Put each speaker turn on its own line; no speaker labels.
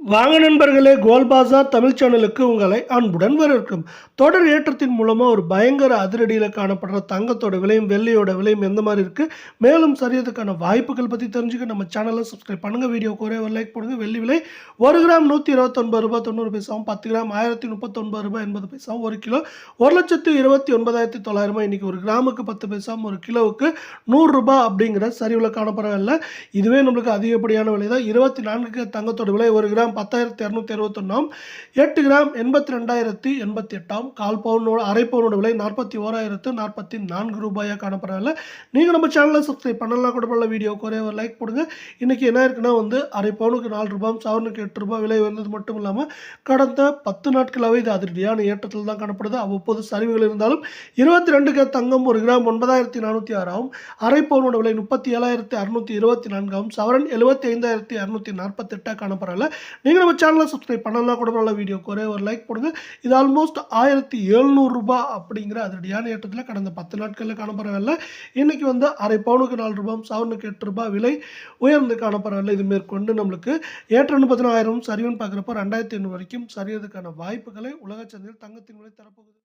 வாங்க நண்பர்களே கோல் பாசார் தமிழ் சேனலுக்கு உங்களை அன்புடன் வரவேற்கும். தொடர் ஏற்றத்தின் மூலமாக ஒரு பயங்கர அதிரடியில் காணப்படுற தங்கத்தோட விலையும் வெள்ளையோட விலையும் எந்த மாதிரி இருக்குது மேலும் சரியதுக்கான வாய்ப்புகள் பற்றி தெரிஞ்சுக்க நம்ம சேனலை சப்ஸ்கிரைப் பண்ணுங்கள் வீடியோ ஒரே ஒரு லைக் போடுங்க. வெள்ளி விலை ஒரு கிராம் நூற்றி இருபத்தொன்பது ரூபாய் தொண்ணூறு பைசாவும் பத்து கிராம் ஆயிரத்தி முப்பத்தொன்பது ரூபாய் எண்பது பைசாவும் ஒரு கிலோ. ஒரு லட்சத்து இருபத்தி ஒன்பதாயிரத்தி தொள்ளாயிரமா இன்றைக்கி ஒரு கிராமுக்கு பத்து பைசாவும் ஒரு கிலோவுக்கு நூறுரூபா அப்படிங்கிற சரிவில் காணப்படவில்லை இதுவே நம்மளுக்கு அதிகப்படியான விலை தான் இருபத்தி நான்கு தங்கத்தோட விலை ஒரு கிராம் பத்தாயிரத்தி இரநூத்தி அறுபத்தொன்னாம் எட்டு கிராம் எண்பத்தி ரெண்டாயிரத்தி எண்பத்தி எட்டாம் கால் பவுனோட அரை பவுனோட விலை நாற்பத்தி ஓராயிரத்து நாற்பத்தி நான்கு ரூபாயாக காணப்படுறதில்ல நீங்கள் நம்ம சேனலை சப்ஸ்கிரைப் பண்ணலாம் கூட பண்ணல வீடியோக்கு ஒரே ஒரு லைக் போடுங்க. இன்றைக்கி என்ன இருக்குன்னா வந்து அரை பவுனுக்கு நாலு ரூபாய் சவரனுக்கு எட்டு ரூபாய் விலை உயர்ந்தது மட்டும் இல்லாமல் கடந்த பத்து நாட்களாகவே இது அதிரடியான ஏற்றத்தில் தான் காணப்படுது. அவ்வப்போது சரிவுகள் இருந்தாலும் இருபத்தி ரெண்டுக்கு தங்கம் ஒரு கிராம் ஒன்பதாயிரத்தி நானூற்றி ஆறாவும் அரை பவுனோட விலை முப்பத்தி ஏழாயிரத்தி அறுநூற்றி இருபத்தி நான்காவும் சவரன் எழுபத்தி ஐந்தாயிரத்தி அறுநூற்றி நாற்பத்தெட்டாக காணப்படல நீங்கள் நம்ம சேனலை சப்ஸ்கிரைப் பண்ணலாம் கூட நல்ல வீடியோக்கு ஒரே ஒரு லைக் போடுங்க. இது ஆல்மோஸ்ட் ஆயிரத்தி எழுநூறுரூபா அப்படிங்கிற அதிரடியான ஏற்றத்தில் கடந்த பத்து நாட்களில் காணப்படவில்லை. இன்றைக்கி வந்து அரை பவுனுக்கு நாலு ரூபாய் சவனுக்கு எட்டு ரூபாய் விலை உயர்ந்து காணப்படவில்லை. இது மேற்கொண்டு நம்மளுக்கு ஏற்றம்னு பதினாயிரம் சரிவுன்னு பார்க்குறப்போ ரெண்டாயிரத்தி ஐநூறு வரைக்கும் சரியதுக்கான வாய்ப்புகளை உலக சந்தையில் தங்கத்தின் விலை தரப்போகுது.